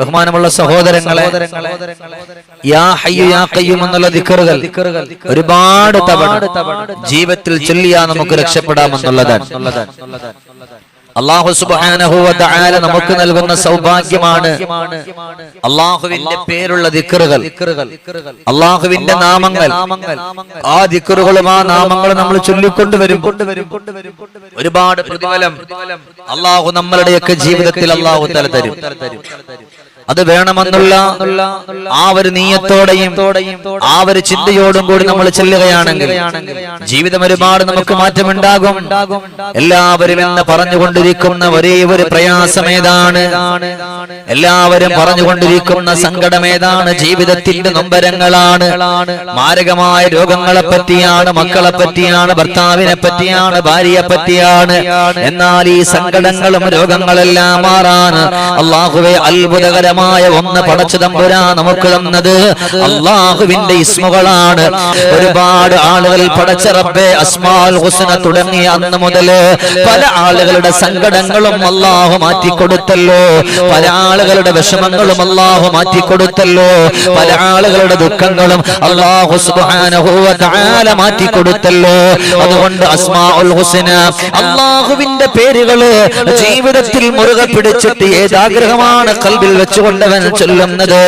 ബഹുമാനമുള്ള സഹോദരങ്ങളെ യാ ഹയ്യു യാ എന്നുള്ള ദിക്കറുകൾ ഒരുപാട് തവണ ജീവിതത്തിൽ ചൊല്ലിയാ നമുക്ക് രക്ഷപ്പെടാമെന്നുള്ളതാണ്. അള്ളാഹു സുബ്ഹാനഹു വ തആല നമുക്ക് നൽകുന്ന സൗഭാഗ്യമാണ് അള്ളാഹുവിന്റെ പേരുള്ള ദിക്കറുകൾ. അള്ളാഹുവിന്റെ നാമങ്ങൾ ആ ദിക്കറുകളും ആ നാമങ്ങളും നമ്മൾ ചൊല്ലിക്കൊണ്ട് വരും ഒരുപാട് പ്രതിഫലം അള്ളാഹു നമ്മളുടെയൊക്കെ ജീവിതത്തിൽ അള്ളാഹു തല തരും. അത് വേണമെന്നുള്ള ആ ഒരു നീയത്തോടെയും ആ ഒരു ചിന്തയോടും കൂടി നമ്മൾ ചെല്ലുകയാണെങ്കിൽ ജീവിതം ഒരുപാട് നമുക്ക് മാറ്റമുണ്ടാകും. എല്ലാവരും എന്ന് പറഞ്ഞുകൊണ്ടിരിക്കുന്ന ഒരേ ഒരു പ്രയാസം ഏതാണ്? എല്ലാവരും പറഞ്ഞുകൊണ്ടിരിക്കുന്ന സങ്കടം ഏതാണ്? ജീവിതത്തിന്റെ നൊമ്പരങ്ങളാണ്. മാരകമായ രോഗങ്ങളെ പറ്റിയാണ് മക്കളെ പറ്റിയാണ് ഭർത്താവിനെ പറ്റിയാണ് ഭാര്യയെ പറ്റിയാണ്. എന്നാൽ ഈ സങ്കടങ്ങളും രോഗങ്ങളെല്ലാം മാറാൻ അള്ളാഹുവെ അത്ഭുതകരമായ ഒന്ന് പടച്ചു തമ്പുരാ നമുക്ക് തന്നത് അള്ളാഹുവിന്റെ ഇസ്മുകളാണ്. ഒരുപാട് ആളുകൾ പടച്ച റബ്ബെ അസ്മാൽ ഹുസന തുടങ്ങിയ അന്ന് മുതൽ പല ആളുകളുടെ സങ്കടങ്ങളും അള്ളാഹു മാറ്റിക്കൊടുത്തല്ലോ. പല ആളുകളുടെ വിഷമങ്ങളും അള്ളാഹു മാറ്റിക്കൊടുത്തല്ലോ. പല ആളുകളുടെ ദുഃഖങ്ങളും അള്ളാഹു തആല മാറ്റിക്കൊടുത്തല്ലോ. അതുകൊണ്ട് അസ്മാഉൽ ഹുസന അള്ളാഹുവിന്റെ പേരുകൾ ജീവിതത്തിൽ മുറുകെ പിടിച്ചിട്ട് ഏതാഗ്രഹമാണ് കൽബിൽ വെച്ചുകൊണ്ടവൻ ചൊല്ലുന്നത്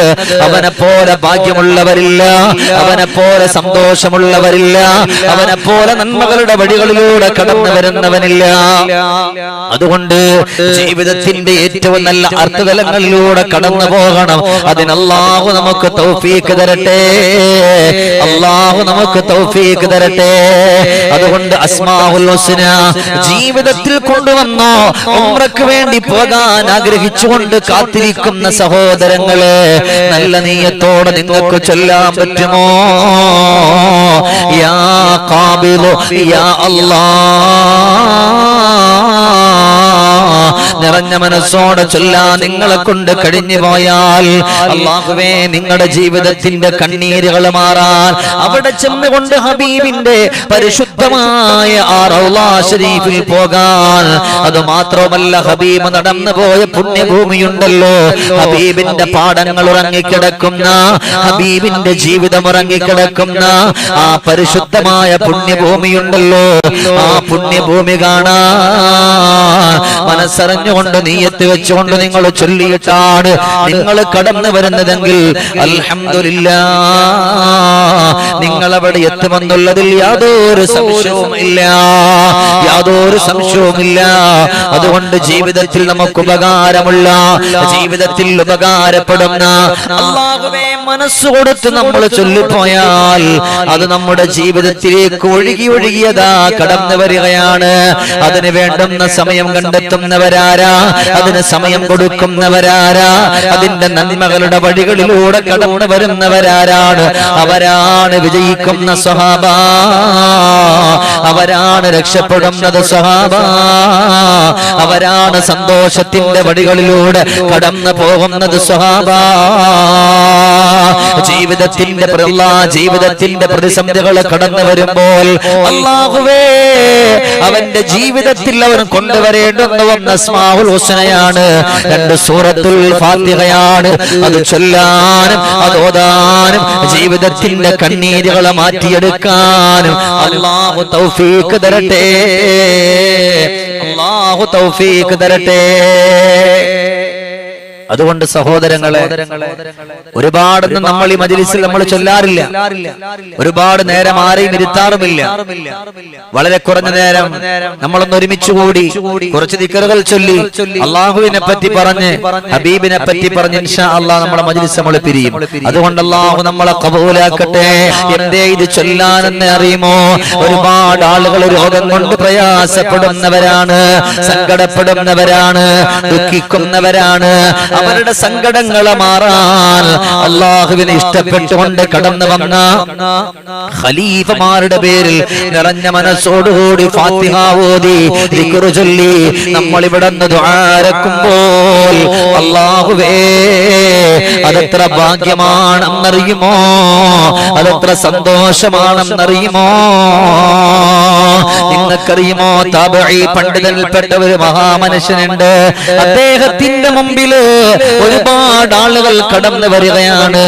അവനെ പോലെ ഭാഗ്യമുള്ളവരില്ല അവനെ പോലെ സന്തോഷമുള്ളവരില്ല അവനെ പോലെ നന്മകളുടെ വഴികളിലൂടെ കടന്നു വരുന്നവനില്ല. അതുകൊണ്ട് ജീവിതത്തിന്റെ ഏറ്റവും നല്ല അർത്ഥതലങ്ങളിലൂടെ കടന്നു പോകണം. അതിനല്ലാഹു നമുക്ക് തൗഫീക്ക് തരട്ടെ. അള്ളാഹു നമുക്ക് തൗഫീക്ക് തരട്ടെ. അതുകൊണ്ട് അസ്മാഉൽ ഹുസ്ന ജീവിതത്തിൽ കൊണ്ടുവന്നോ ഉംറക്ക് വേണ്ടി പോകാൻ ആഗ്രഹിച്ചുകൊണ്ട് കാത്തിരിക്കുന്ന സഹോദരങ്ങളെ നല്ല നീയത്തോടെ നിങ്ങൾക്ക് ചൊല്ലാൻ പറ്റുമോ? യാ കാബിലോ യാ അല്ലാഹ്. നിറഞ്ഞ മനസ്സോടെ ചൊല്ലാ നിങ്ങളെ കൊണ്ട് കഴിഞ്ഞു പോയാൽ അള്ളാഹുവേ നിങ്ങളുടെ ജീവിതത്തിന്റെ കണ്ണീരുകൾ മാറാൻ അവിടെ ചെന്നുകൊണ്ട് ഹബീബിന്റെ പരിശുദ്ധമായ ആ റൗലാ ഷരീഫിൽ പോകാൻ. അത് മാത്രമല്ല ഹബീബ് നടന്നു പോയ പുണ്യഭൂമിയുണ്ടല്ലോ. ഹബീബിന്റെ പാടങ്ങൾ ഉറങ്ങിക്കിടക്കുന്ന ഹബീബിന്റെ ജീവിതം ഉറങ്ങിക്കിടക്കുന്ന ആ പരിശുദ്ധമായ പുണ്യഭൂമിയുണ്ടല്ലോ. ആ പുണ്യഭൂമി കാണാൻ മനസ്സറിഞ്ഞുകൊണ്ട് നീയത്ത് വെച്ചുകൊണ്ട് നിങ്ങൾ ചൊല്ലിയിട്ടാണ് നിങ്ങൾ കടന്നു വരുന്നതെങ്കിൽ അലഹമില്ല നിങ്ങൾ അവിടെ എത്തുമെന്നുള്ളതിൽ യാതൊരു സംശയവുമില്ല. യാതൊരു സംശയവുമില്ല. അതുകൊണ്ട് ജീവിതത്തിൽ നമുക്ക് ഉപകാരമുള്ള ജീവിതത്തിൽ ഉപകാരപ്പെടുന്ന അള്ളാഹുവേ മനസ്സ് കൊടുത്ത് നമ്മൾ ചൊല്ലിപ്പോയാൽ അത് നമ്മുടെ ജീവിതത്തിലേക്ക് ഒഴുകി ഒഴുകിയതാ കടന്നു വരികയാണ്. അതിന് വേണ്ടുന്ന സമയം കണ്ടെത്തുന്നവരാരാ അതിന് സമയം കൊടുക്കുന്നവരാരാ? അതിന്റെ നന്മകളുടെ വഴികളിലൂടെ കടന്നു വരുന്നവരാരാണ്? അവരാണ് വിജയിക്കുന്ന സ്വഹാബ. അവരാണ് രക്ഷപ്പെടുന്നത് സ്വഹാബ. അവരാണ് സന്തോഷത്തിന്റെ വഴികളിലൂടെ കടന്നു പോകുന്നത് സ്വഹാബ. ജീവിതത്തിന്റെ ജീവിതത്തിന്റെ പ്രതിസന്ധികൾ കടന്നു വരുമ്പോൾ അള്ളാഹുവേ അവന്റെ ജീവിതത്തിൽ അവൻ കൊണ്ടുവരേണ്ടുന്ന വന്ന അസ്മാഉൽ ഹുസനയാണ്. രണ്ട് സൂറത്തുൽ ഫാത്തിഹയാണ്. അത് ചൊല്ലാനും അത് ഓതാനും ജീവിതത്തിന്റെ കണ്ണീരുകളെ മാറ്റിയെടുക്കാനും. അള്ളാഹു തൗഫീക്ക് തരട്ടെ. അള്ളാഹു തൗഫീക്ക് തരട്ടെ. അതുകൊണ്ട് സഹോദരങ്ങളെ ഒരുപാടൊന്നും നമ്മൾ ഈ മജിലിസിൽ നമ്മൾ ചൊല്ലാറില്ല. ഒരുപാട് നേരം ആരെയും ഇരുത്താറുമില്ല. വളരെ കുറഞ്ഞ നേരം നമ്മളൊന്ന് ഒരുമിച്ച് കൂടി കുറച്ച് ദിക്കറുകൾ ചൊല്ലി അള്ളാഹുവിനെ പറ്റി പറഞ്ഞ് ഹബീബിനെ പറ്റി പറഞ്ഞ് ഇൻഷാ അള്ളാഹ് നമ്മുടെ മജിലിസ് നമ്മൾ പിരിയും. അതുകൊണ്ട് അള്ളാഹു നമ്മളെ കബൂലാക്കട്ടെ. എന്തേ ഇത് ചൊല്ലാനെന്ന് അറിയുമോ? ഒരുപാട് ആളുകൾ രോഗം കൊണ്ട് പ്രയാസപ്പെടുന്നവരാണ് സങ്കടപ്പെടുന്നവരാണ് ദുഃഖിക്കുന്നവരാണ്. അവരുടെ സങ്കടങ്ങളെ മാറാൻ അള്ളാഹുവിനെ ഇഷ്ടപ്പെട്ടുകൊണ്ട് കടന്നു വന്ന ഖലീഫമാരുടെ പേരിൽ നിറഞ്ഞ മനസ്സോടുകൂടി ദിക്റ് ചൊല്ലി നമ്മൾ ഇവിടെ ദ്വാരക്കുമ്പോൾ അള്ളാഹുവേ അതെത്ര ഭാഗ്യമാണെന്നറിയുമോ? അതെത്ര സന്തോഷമാണെന്നറിയുമോ? നിങ്ങൾക്കറിയുമോ? താബഈ പണ്ഡിതനിൽപ്പെട്ട ഒരു മഹാമനുഷ്യനുണ്ട്. അദ്ദേഹത്തിന്റെ മുമ്പിൽ ഒരുപാട് ആളുകൾ കടന്നു വരികയാണ്.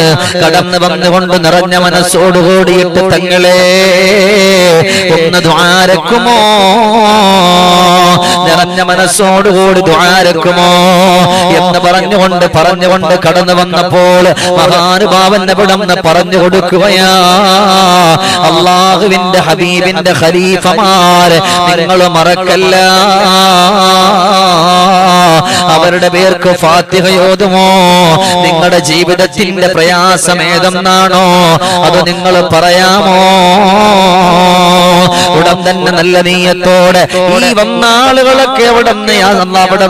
കടന്നു വന്നുകൊണ്ട് നിറഞ്ഞ മനസ്സോട് കൂടിയിട്ട് തങ്ങളെ ഒന്ന് ദ്വാരക്കുമോ? നിറഞ്ഞ മനസ്സോടുകൂടി ദ്വാരക്കുമോ എന്ന് പറഞ്ഞുകൊണ്ട് പറഞ്ഞുകൊണ്ട് കടന്നു വന്നപ്പോൾ മഹാനുഭാവൻ അവിടെന്ന് പറഞ്ഞു കൊടുക്കുകയാ അള്ളാഹുവിന്റെ ഹബീബിന്റെ ഖലീഫമാര് നിങ്ങൾ മറക്കല്ല. അവരുടെ പേർക്ക് ഫാത്തിഹയോതുമോ നിങ്ങളുടെ ജീവിതത്തിന്റെ പ്രയാസം ഏതെന്നാണോ? അത് നിങ്ങൾ പറയാമോ? ഉടൻ തന്നെ നല്ല നീയത്തോടെ ഈ വന്നാളുകളൊക്കെ അവിടെ നിന്ന് അവിടെ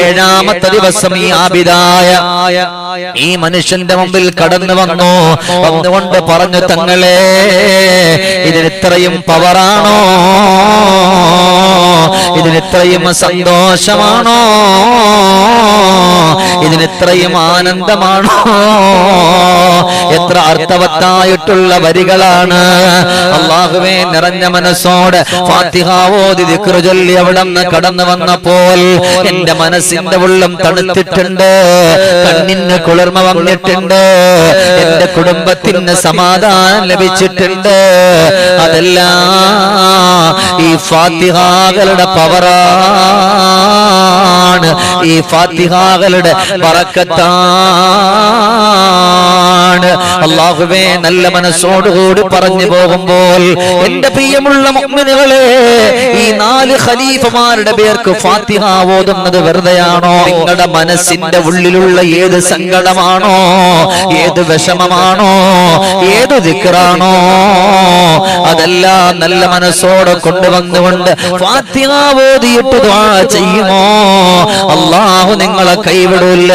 ഏഴാമത്തെ ദിവസം ഈ ആബിദായ ഈ മനുഷ്യന്റെ മുമ്പിൽ കടന്നു വന്നു. വന്നുകൊണ്ട് പറഞ്ഞു തങ്ങളെ ഇതിനിത്രയും പവറാണോ ഇതിനിത്രയും സന്തോഷമാണോ? ഇതിനെത്രയും ആനന്ദമാണോ? എത്ര അർത്ഥവത്തായിട്ടുള്ള വരികളാണ്. അള്ളാഹുവേ നിറഞ്ഞ മനസ്സോടെ ഫാത്തിഹാവോതി ദിക്റ് ചൊല്ലി അവിടെ നിന്ന് കടന്നു വന്നപ്പോൾ എന്റെ മനസ്സിന്റെ ഉള്ളം തണുത്തിട്ടുണ്ട്. കണ്ണിന് കുളിർമ വന്നിട്ടുണ്ട്. എന്റെ കുടുംബത്തിന് സമാധാനം ലഭിച്ചിട്ടുണ്ട്. അതെല്ലാം ഈ ഫാത്തിഹാകളുടെ പവറാണ് ഈ ഫാത്തിഹാകളുടെ പറക്കത്താണ് അള്ളാഹുവേ നല്ല മനസ്സോടുകൂടി പറഞ്ഞു പോകുമ്പോൾ എന്റെ പ്രിയമുള്ള മുഗ്മിനുകളെ ഈ നാല് ഖലീഫമാരുടെ പേർക്ക് ഫാത്തിഹ ഓതുന്നത് വെറുതെയാണോ? നിങ്ങളുടെ മനസ്സിന്റെ ഉള്ളിലുള്ള ഏത് സങ്കടമാണോ? ഏത് വിഷമമാണോ? ഏത് ദിക്റാണോ? അതെല്ലാം നല്ല മനസ്സോടെ കൊണ്ടുവന്നുകൊണ്ട് ഫാത്തിഹ ഓതിയിട്ട് ദുആ ചെയ്യുമോ? അള്ളാഹു നിങ്ങളെ കൈവിടൂല്ല.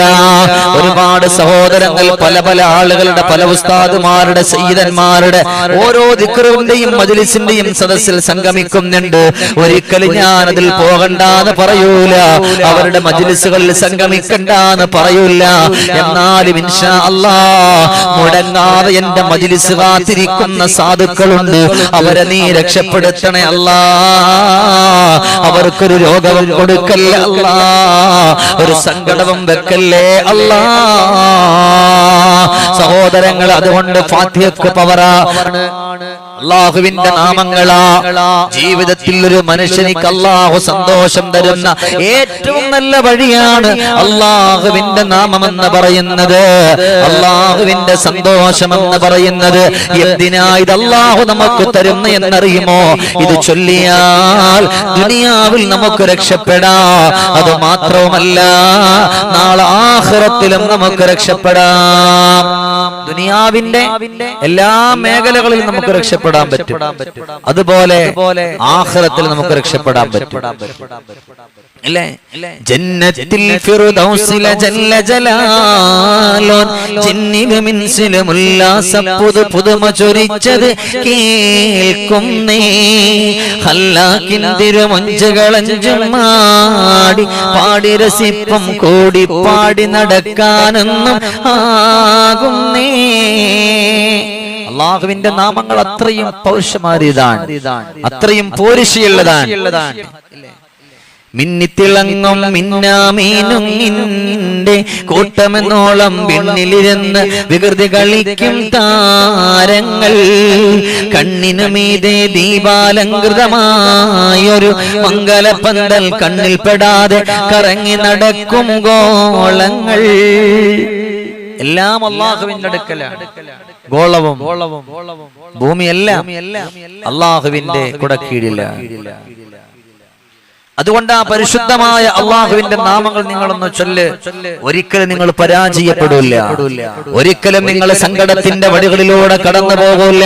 ഒരുപാട് സഹോദരങ്ങൾ പല പല ആളുകളുടെ പല ഉസ്താദുമാരുടെ സയ്യിദന്മാരുടെ ഓരോ ദിക്റിന്റെയും മജ്ലിസിന്റെയും സദസ്സിൽ സംഗമിക്കുന്നുണ്ട്. ഒരിക്കലും ഞാൻ അതിൽ പോകണ്ടെന്ന് പറയൂല. അവരുടെ മജ്ലിസുകളിൽ സംഗമിക്കണ്ടെന്ന് പറയൂല. എന്നാലും ഇൻഷാ അല്ലാ മുടങ്ങാതെ എന്റെ മജ്ലിസ് കാത്തിരിക്കുന്ന സാധുക്കളുണ്ട്. അവരെ നീ രക്ഷപ്പെടുത്തണേ അല്ലാ. അവർക്കൊരു രോഗവും കൊടുക്കല്ലേ അല്ലാ. ഒരു സങ്കടവും വെക്കല്ലേ അല്ലാ. സഹോദരങ്ങൾ അതുകൊണ്ട് ഫാത്തിഹക്ക് പവറാ. അള്ളാഹുവിന്റെ നാമങ്ങളാ. ജീവിതത്തിൽ ഒരു മനുഷ്യനിക്ക് അള്ളാഹു സന്തോഷം തരുന്ന ഏറ്റവും നല്ല വഴിയാണ് അള്ളാഹുവിന്റെ നാമം എന്ന് പറയുന്നത്. അള്ളാഹുവിന്റെ സന്തോഷം എന്ന് പറയുന്നത്. എന്തിനാ ഇത് അള്ളാഹു നമുക്ക് തരുന്നു എന്നറിയുമോ? ഇത് ചൊല്ലിയാൽ ദുനിയാവിൽ നമുക്ക് രക്ഷപ്പെടാ. അത് മാത്രവുമല്ല നാളെ ആഹ്റത്തിലും നമുക്ക് രക്ഷപ്പെടാം. ദുനിയാവിന്റെ എല്ലാ മേഖലകളിലും നമുക്ക് രക്ഷപ്പെടാൻ പറ്റും. അതുപോലെ ആഹ്റത്തിൽ നമുക്ക് രക്ഷപ്പെടാൻ പറ്റും. അല്ലേ? ജന്നത്തിൽ ജല്ല ജലാലോൻ പുതുമ ചൊരിച്ചത് ഹല്ലാക്കിൻ മാടി പാടി രസിപ്പം കൂടി പാടി നടക്കാനെന്നും ആകുന്നേ അള്ളാഹുവിന്റെ നാമങ്ങൾ അത്രയും പൗരുഷമാരിതാണ് അത്രയും പോരിശയുള്ളതാണ്. മിന്നിത്തിളങ്ങും മിന്നാമീനും നിന്റെ കൂട്ടമെന്നോളം പിന്നിലിരുന്ന് വികൃതി കളിക്കും താരങ്ങൾ. കണ്ണിനു മീതെ ദീപാലങ്കൃതമായൊരു മംഗലപ്പന്തൽ കണ്ണിൽപ്പെടാതെ കറങ്ങി നടക്കും ഗോളങ്ങൾ. എല്ലാം അള്ളാഹുവിന്റെ അടുക്കലാണ് ഗോളവും ഭൂമിയെല്ലാം അള്ളാഹുവിന്റെ കുടക്കീഴിലാണ് അതുകൊണ്ട് ആ പരിശുദ്ധമായ അള്ളാഹുവിന്റെ നാമങ്ങൾ നിങ്ങളൊന്ന് ചൊല്ല്. ഒരിക്കലും നിങ്ങൾ പരാജയപ്പെടില്ല ഒരിക്കലും നിങ്ങൾ സങ്കടത്തിന്റെ വഴികളിലൂടെ കടന്നു പോകില്ല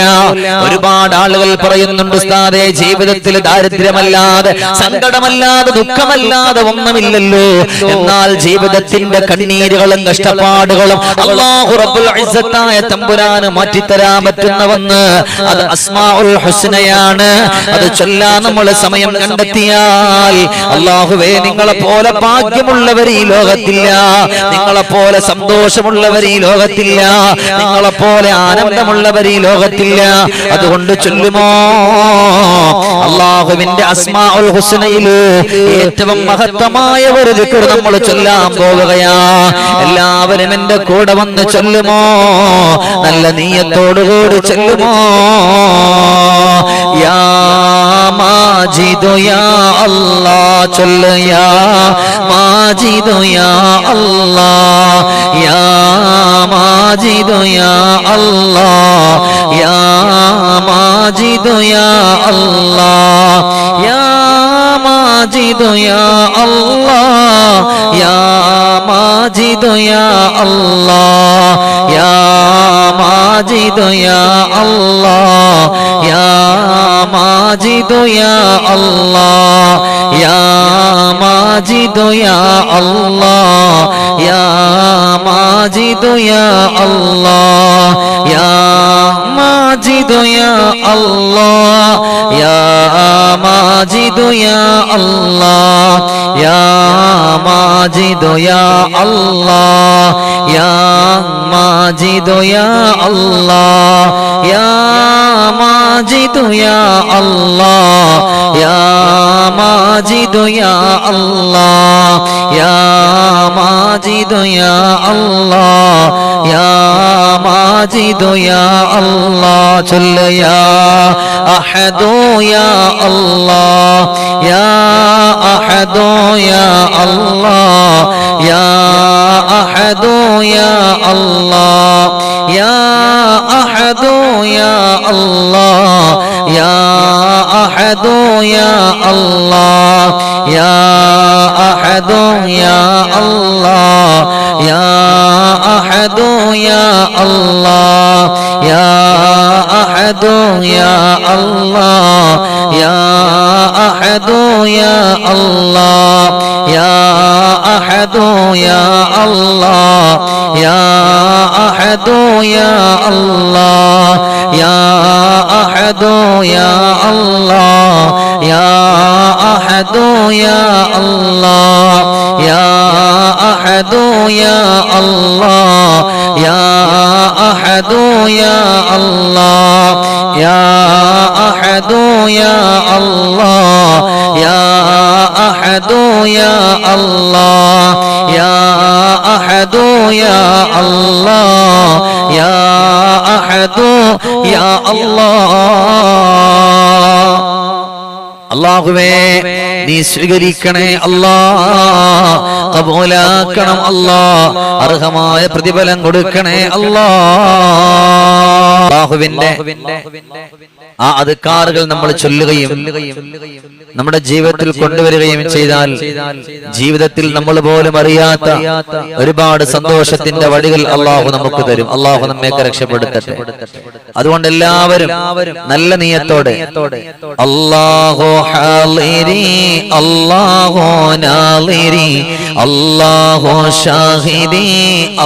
ഒരുപാട് ആളുകൾ പറയുന്നുണ്ട് ഉസ്താദേ ജീവിതത്തിൽ ദാരിദ്ര്യമല്ലാതെ സങ്കടമല്ലാതെ ദുഃഖമല്ലാതെ ഒന്നുമില്ലല്ലോ. എന്നാൽ ജീവിതത്തിന്റെ കണ്ണീരുകളും കഷ്ടപ്പാടുകളും അള്ളാഹു റബ്ബുൽ ഇസ്സത്തായ തമ്പുരാന് മാറ്റിത്തരാൻ പറ്റുന്നവന്ന്. അത് അസ്മാഉൽ ഹുസ്നയാണ്. അത് ചൊല്ലാൻ നമ്മൾ സമയം കണ്ടെത്തിയാൽ അള്ളാഹുവേ നിങ്ങളെ പോലെ ഭാഗ്യമുള്ളവർ ഈ ലോകത്തില്ല. നിങ്ങളെ പോലെ സന്തോഷമുള്ളവർ ഈ ലോകത്തില്ല. നിങ്ങളെ പോലെ ആനന്ദമുള്ളവർ ഈ ലോകത്തില്ല. അതുകൊണ്ട് ചൊല്ലുമോ? അള്ളാഹുവിന്റെ അസ്മാഉൽ ഹുസ്നയിൽ ഏറ്റവും മഹത്തമായ ഒരു ദിക്ർ നമ്മൾ ചൊല്ലാൻ പോവുകയാ. എല്ലാവരും എന്റെ കൂടെ വന്ന് ചൊല്ലുമോ? നല്ല നീയത്തോടുകൂടി ചൊല്ലുമോ? യാ মাজি দয়া আল্লাহ চলয়া মাজি দয়া আল্লাহ। ইয়া মাজি দয়া আল্লাহ। ইয়া মাজি দয়া আল্লাহ। ইয়া মাজি দয়া আল্লাহ। ইয়া মাজি দয়া আল্লাহ। ইয়া মাজিদ ইয়া আল্লাহ, ইয়া মাজিদ ইয়া আল্লাহ, ইয়া মাজিদ ইয়া আল্লাহ, ইয়া মাজিদ ইয়া আল্লাহ, ইয়া মাজিদ ইয়া আল্লাহ, ইয়া মাজিদ ইয়া আল্লাহ ইয়া মাজিদ ইয়া আল্লাহ ইয়া মাজিদ ইয়া আল্লাহ ইয়া ماجد يا الله يا ماجد يا الله يا ماجد يا الله يا ماجد يا الله جل يا أحد يا الله يا أحد يا الله يا أحد يا الله يا الله. يا أحد يا الله. يا أحد يا الله. يا أحد يا الله. يا أحد يا الله. يا أحد يا الله. يا أحد يا الله. يا أحد يا الله. يا أحد يا الله يا أحد يا الله يا أحد يا الله يا أحد يا الله يا أحد يا الله يا أحد يا الله يا أحد يا الله. അള്ളാഹുവേ നീ സ്വീകരിക്കണേ അല്ലാ കബൂലാക്കണം അല്ലാ അർഹമായ പ്രതിഫലം കൊടുക്കണേ അല്ലാ. അള്ളാഹുവിന്റെ ആ കാറുകൾ നമ്മൾ ചൊല്ലുകയും നമ്മുടെ ജീവിതത്തിൽ കൊണ്ടുവരികയും ചെയ്താൽ ജീവിതത്തിൽ നമ്മൾ പോലും അറിയാത്ത ഒരുപാട് സന്തോഷത്തിന്റെ വഴികൾ അള്ളാഹു നമുക്ക് തരും. അള്ളാഹു നമ്മയൊക്കെ രക്ഷപ്പെടുത്തട്ടെ. അതുകൊണ്ട് എല്ലാവരും നല്ല നീയത്തോടെ. അള്ളാഹോ ഹാലിരി അള്ളാഹു നാളിരി അള്ളാഹു ഷാഹിദി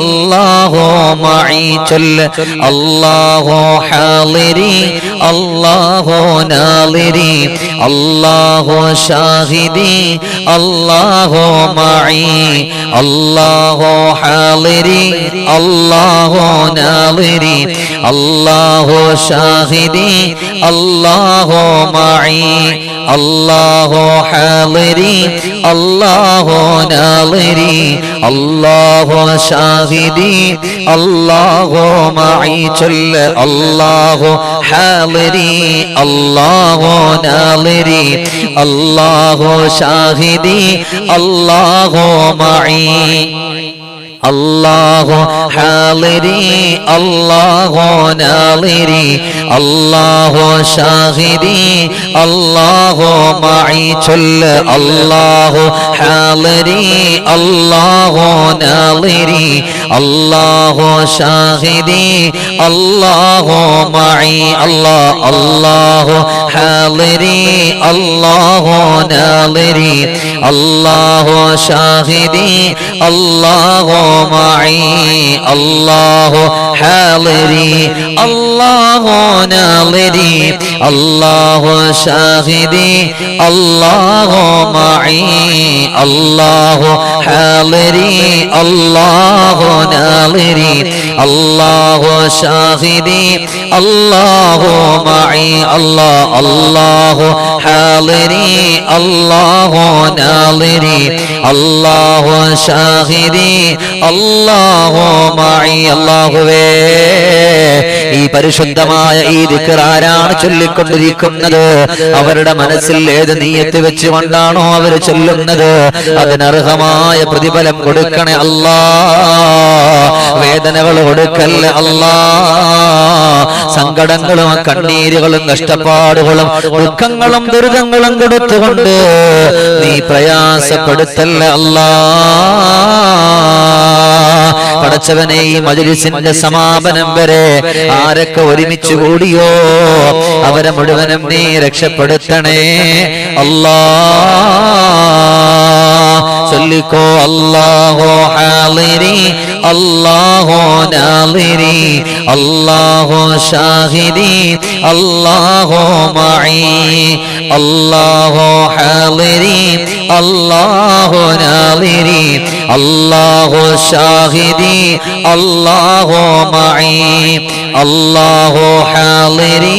അള്ളാഹു മഈ ചൊല്ല് അള്ളാഹു ഹാലിരി അള്ളാഹു നാളിരി അള്ളാഹു الله شاهدي الله معي الله حاضري الله ناظري الله شاهدي الله معي الله حاضري الله ناظري الله شاهدي الله معي جل الله حاضري الله ناظري അല്ലാഹോ ഷാഹിദി അല്ലാഹോ മഈ. അല്ലാഹോ ഹാളിരി അല്ലാഹോ നാളിരി അല്ലാഹോ ഷാഹിരി അല്ലാഹോ മായി ചൊല്ല് അല്ലാഹോ ഹാളിരി അല്ലാഹോ നാളിരി അല്ലാഹോ ഷാഹിരി അല്ലാഹോ മായി അല്ലാ അല്ലാഹോ ഹാളിരി അല്ലാഹോ നാളിരി അല്ലാഹോ ഷാഹിരി അല്ലാഹോ معي الله حاضري. الله ناظري. الله شاهدي. الله معي. الله حاضري. الله ناظري. الله شاهدي. الله معي. الله. الله حاضري. الله ناظري. الله شاهدي. അള്ളാഹോമായി അള്ളാഹുവേ ഈ പരിശുദ്ധമായ ഈ ദിക്കറാരാണ് ചൊല്ലിക്കൊണ്ടിരിക്കുന്നത്? അവരുടെ മനസ്സിൽ ഏത് നീയത്ത് വെച്ച് കൊണ്ടാണോ അവർ ചൊല്ലുന്നത്? അതിനർഹമായ പ്രതിഫലം കൊടുക്കണേ അല്ലാ. വേദനകൾ കൊടുക്കല്ല അല്ലാ. സങ്കടങ്ങളും കണ്ണീരുകളും കഷ്ടപ്പാടുകളും ദുഃഖങ്ങളും ദുരിതങ്ങളും കൊടുത്തുകൊണ്ട് നീ പ്രയാസപ്പെടുത്തല്ല അല്ലാ. പടച്ചവനെ ഈ മജലിസിന്റെ സമാപനം വരെ ആരൊക്കെ ഒരുമിച്ച് കൂടിയോ? അവരെ മുഴുവനും നീ രക്ഷപ്പെടുത്തണേ. അല്ലാ ചൊല്ലിക്കോ അല്ലാഹോ ഹാളിരി അല്ലാഹോ നാളിരി അല്ലാഹോ ഷാഹിരി അല്ലാഹോ മഈ. അല്ലാഹോ ഹാളിരി അല്ലാഹോ നാളിരി അല്ലാഹോ ഷാഹിദി അല്ലാഹോ മഈ അല്ലാഹോ ഹാളിരി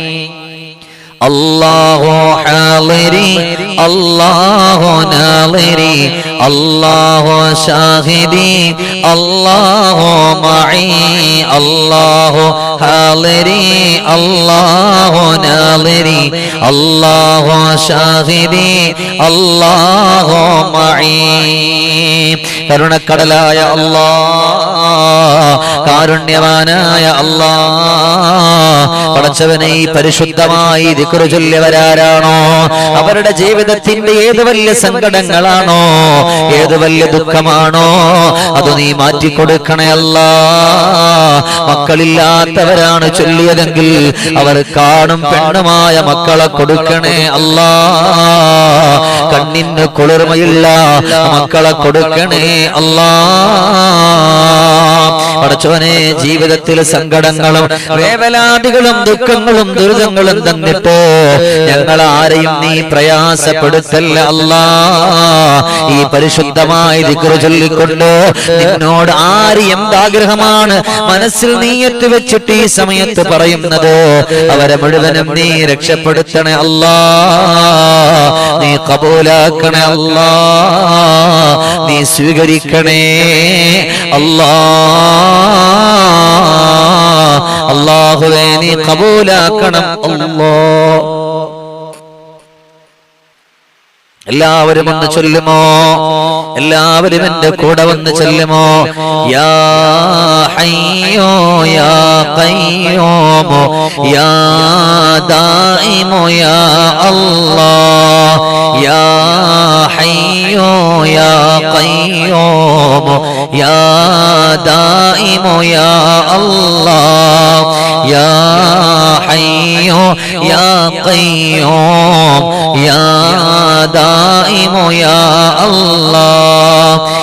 അല്ലാഹോ ഹാലരി അല്ലാഹോ നാലരി അല്ലാഹോ ഷാഹിദി അല്ലാഹോ മായി അല്ലാഹോ ഹാലരി അല്ലാഹോ നാലരി അല്ലാഹോ ഷാഹിദി അല്ലാഹോ മായി കരുണക്കടലായ അല്ലാ കാരുണ്യവാനായ അല്ലാ പടച്ചവനെ ഈ പരിശുദ്ധമായി ദിക്കുറു ചൊല്ലിയവരാരാണോ അവരുടെ ജീവിതത്തിന്റെ ഏത് വലിയ സങ്കടങ്ങളാണോ? ഏത് വലിയ ദുഃഖമാണോ? അത് നീ മാറ്റിക്കൊടുക്കണേ അല്ല. മക്കളില്ലാത്തവരാണ് ചൊല്ലിയതെങ്കിൽ അവർ കാണും പെണ്ണുമായ മക്കളെ കൊടുക്കണേ അല്ല. കണ്ണിന് കുളിർമയില്ല മക്കളെ കൊടുക്കണേ അല്ലാ. പടച്ചോനെ ജീവിതത്തിൽ സങ്കടങ്ങളും വേവലാദികളും ദുഃഖങ്ങളും ദുരിതങ്ങളും തന്നിട്ട്? ഞങ്ങൾ ആരെയും നീ പ്രയാസപ്പെടുത്തല്ല അല്ല. ഈ പരിശുദ്ധമായി ദിക്കറ് ചൊല്ലിക്കൊണ്ട് നിന്നോട് ആര് എന്താഗ്രഹമാണ്? മനസ്സിൽ നീയത്ത് വെച്ചിട്ട് ഈ സമയത്ത് പറയുന്നത് അവരെ മുഴുവനും നീ രക്ഷപ്പെടുത്തണേ അല്ലാ. നീ കബൂലാക്കണേ അല്ലാ. നീ സ്വീകരിക്കണേ അല്ലാ. അള്ളാഹുവേ നീ കബൂലാക്കണം. അല്ലോ. എല്ലാവരും ഒന്ന് ചൊല്ലുമോ? എല്ലാവരും എന്റെ കൂടെ വന്ന് ചെല്ലുമോ? യാ ഹയ്യോ യാ ഖയ്യൂമോ യാ ദായിമോ യാ അല്ലാഹ് യാ ഹയ്യോ യാ ഖയ്യൂമോ? യാ ദായിമോ യാ അല്ലാഹ് يا حي يا قيوم يا دائم يا الله.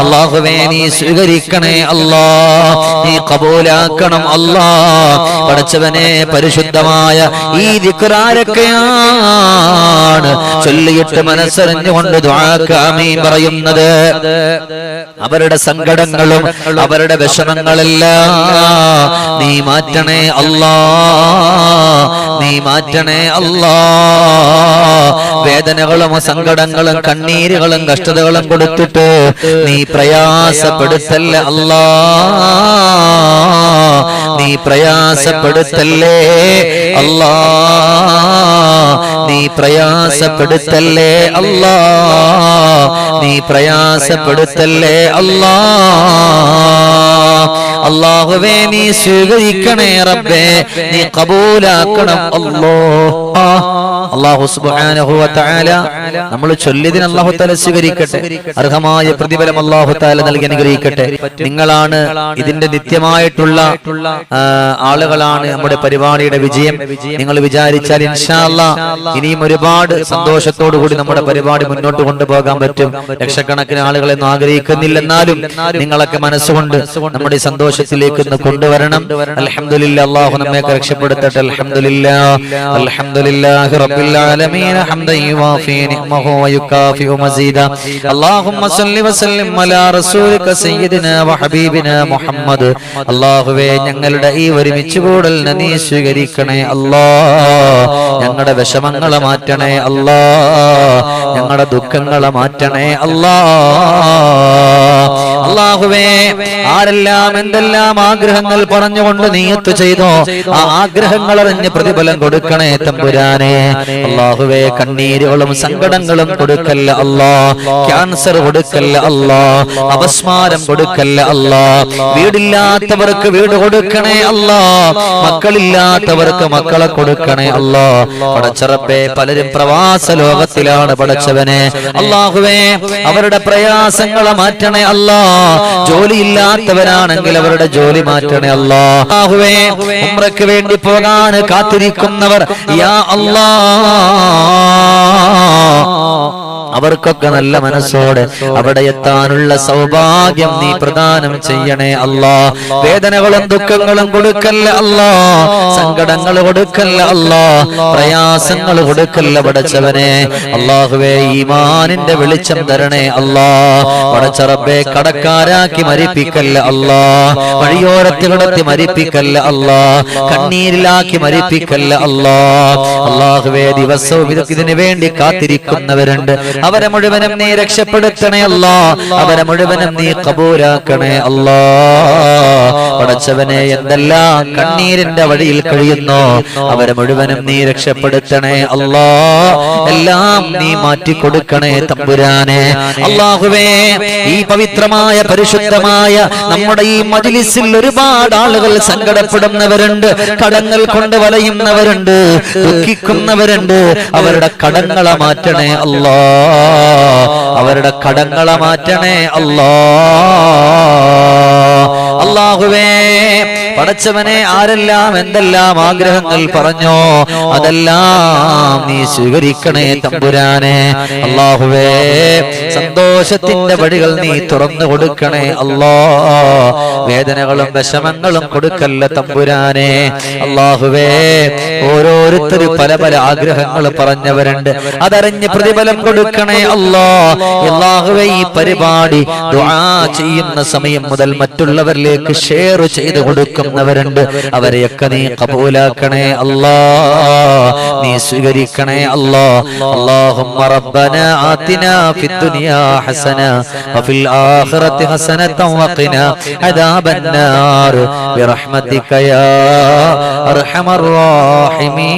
അള്ളാഹുവേ നീ സ്വീകരിക്കണേ അല്ലാ നീ കബൂലാക്കണം അല്ലാ പഠിച്ചവനെ പരിശുദ്ധമായ ഈ ദിക്റാരൊക്കെയാണ് ചൊല്ലിയിട്ട് മനസ്സറിഞ്ഞുകൊണ്ട് ദ്വാക്കാമീ പറയുന്നത്. അവരുടെ സങ്കടങ്ങളും അവരുടെ വിഷമങ്ങളെല്ലാം നീ മാറ്റണേ അല്ലാ നീ മാറ്റണേ അല്ലാ വേദനകളും സങ്കടങ്ങളും കണ്ണീരുകളും കഷ്ടതകളും കൊടുത്തിട്ട് നീ പ്രയാസപ്പെടുത്തല്ല അല്ലാ? നീ പ്രയാസപ്പെടുത്തല്ലേ അല്ലാ? നീ പ്രയാസപ്പെടുത്തല്ലേ അല്ലാ? നീ പ്രയാസപ്പെടുത്തല്ലേ അല്ലാ? അള്ളാഹുവേ നീ സ്വീകരിക്കണേ റബ്ബേ. നീ കബൂലാക്കണം. അല്ലോ അള്ളാഹു. നമ്മൾ ചൊല്ലിയതിന് അള്ളാഹു തആല സ്വീകരിക്കട്ടെ. അർഹമായ പ്രതിഫലം അള്ളാഹു തആല നൽകി അനുഗ്രഹിക്കട്ടെ. നിങ്ങളാണ് ഇതിന്റെ നിത്യമായിട്ടുള്ള ആളുകളാണ് നമ്മുടെ പരിപാടിയുടെ വിജയം. നിങ്ങൾ വിചാരിച്ചാൽ ഇൻഷാല്ല ഇനിയും ഒരുപാട് സന്തോഷത്തോടു കൂടി നമ്മുടെ പരിപാടി മുന്നോട്ട് കൊണ്ടുപോകാൻ പറ്റും. ലക്ഷക്കണക്കിന് ആളുകളെ ഒന്നും ആഗ്രഹിക്കുന്നില്ല എന്നാലും നിങ്ങളൊക്കെ മനസ്സുകൊണ്ട് നമ്മുടെ ഈ സന്തോഷത്തിലേക്ക് കൊണ്ടുവരണം. അലഹമില്ല അള്ളാഹു നമ്മെ രക്ഷപ്പെടുത്തട്ടെ. റബ്ബിൽ ആലമീൻ മസീദ. അല്ലാഹുമ്മ സല്ലി റസൂലിക സയ്യിദിനാ വഹബീബിനാ മുഹമ്മദ്. അല്ലാഹുവേ ഞങ്ങളുടെ ഈ ഒരുമിച്ച് കൂടലിനെ നീ സ്വീകരിക്കണേ അല്ലാ. ഞങ്ങളുടെ വിഷമങ്ങൾ മാറ്റണേ അല്ലാ. ഞങ്ങളുടെ ദുഃഖങ്ങൾ മാറ്റണേ അല്ലാ. അള്ളാഹുവേ ആരെല്ലാം എന്തെല്ലാം ആഗ്രഹങ്ങൾ പറഞ്ഞുകൊണ്ട് നീയത്ത് ചെയ്തോ ആ ആഗ്രഹങ്ങൾ അറിഞ്ഞ് പ്രതിഫലം കൊടുക്കണേ തമ്പുരാനെ. അള്ളാഹുവേ കണ്ണീരുകളും സങ്കടങ്ങളും കൊടുക്കല്ല അല്ലാ ക്യാൻസർ കൊടുക്കല്ല അല്ലാ അപസ്മാരം കൊടുക്കല്ല അല്ലാ വീടില്ലാത്തവർക്ക് വീട് കൊടുക്കണേ അല്ലാ മക്കളില്ലാത്തവർക്ക് മക്കളെ കൊടുക്കണേ അല്ലാ പടച്ചറപ്പേ പലരും പ്രവാസ ലോകത്തിലാണ് പടച്ചവനെ. അള്ളാഹുവേ അവരുടെ പ്രയാസങ്ങളെ മാറ്റണേ അല്ലാ ജോലിയില്ലാത്തവരാണെങ്കിൽ അവരുടെ ജോലി മാറ്റണേ അല്ലാഹുവേ ഉംറക്ക് വേണ്ടി പോകാൻ കാത്തിരിക്കുന്നവർ യാ അല്ലാ. അവർക്കൊക്കെ നല്ല മനസ്സോടെ അവിടെ എത്താനുള്ള സൗഭാഗ്യം നീ പ്രദാനം ചെയ്യണേ അല്ലാ. വേദനകളും ദുഃഖങ്ങളും കൊടുക്കല്ല അല്ലാ. സങ്കടങ്ങൾ കൊടുക്കല്ല അല്ലാ. പ്രയാസങ്ങൾ കൊടുക്കല്ല പടച്ചവനെ. അള്ളാഹുവേ ഈമാനിന്റെ വെളിച്ചം തരണേ അല്ലാ. പടച്ചറബെ കടക്കാരാക്കി മരിപ്പിക്കല്ല അല്ലാ. വഴിയോരത്ത് കിടത്തി മരിപ്പിക്കല്ല അല്ലാ. കണ്ണീരിലാക്കി മരിപ്പിക്കല്ല അല്ലാ. അള്ളാഹുവേ ദിവസവും ഇത് ഇതിനു വേണ്ടി കാത്തിരിക്കുന്നവരുണ്ട്. അവരെ മുഴുവനും നീ രക്ഷപ്പെടുത്തണേ അല്ല. അവരെ മുഴുവനും നീ കബൂരാക്കണേ അല്ല. പടച്ചവനെ എന്തെല്ലാം കണ്ണീരിന്റെ വഴിയിൽ കഴിയുന്നു അവരെ മുഴുവനും നീ രക്ഷപ്പെടുത്തണേ അല്ല. എല്ലാം നീ മാറ്റി കൊടുക്കണേ തമ്പുരാനെ. അള്ളാഹുവേ ഈ പവിത്രമായ പരിശുദ്ധമായ നമ്മുടെ ഈ മജിലിസിൽ ഒരുപാട് ആളുകൾ സങ്കടപ്പെടുന്നവരുണ്ട് കടങ്ങൾ കൊണ്ട് വലയുന്നവരുണ്ട് ദുഃഖിക്കുന്നവരുണ്ട്. അവരുടെ കടങ്ങളെ മാറ്റണേ അല്ലാ. അവരുടെ കടങ്ങളെ മാറ്റണേ അല്ലാ അള്ളാഹുവേ പടച്ചവനെ ആരെല്ലാം എന്തെല്ലാം ആഗ്രഹങ്ങൾ പറഞ്ഞോ അതെല്ലാം നീ സ്വീകരിക്കണേ തമ്പുരാനെ. അള്ളാഹുവേ സന്തോഷത്തിന്റെ വഴികൾ നീ തുറന്നു കൊടുക്കണേ. അല്ലോ വേദനകളും വിഷമങ്ങളും കൊടുക്കല്ല തമ്പുരാനെ. അള്ളാഹുവേ ഓരോരുത്തരും പല പല ആഗ്രഹങ്ങൾ പറഞ്ഞവരുണ്ട്. അതറിഞ്ഞ് പ്രതിഫലം കൊടുക്കണേ അല്ലാ അള്ളാഹുവേ ഈ പരിപാടി ചെയ്യുന്ന സമയം മുതൽ മറ്റുള്ളവരിലേക്ക് ഷെയർ ചെയ്ത് കൊടുക്കും. കൊടുക്കുന്നവരുണ്ട് അവരെയൊക്കെ നീ കബൂലാക്കണേ അല്ലാ. നീ സ്വീകരിക്കണേ അല്ലാ. അല്ലാഹുമ്മ റബ്ബന ആതിനാ ഫിദ്ദുനിയാ ഹസന വഫിൽ ആഖിറതി ഹസനത വഖിനാ അദാബന്നാർ. ബിറഹ്മതിക യാ അർഹമർ റഹീമീൻ.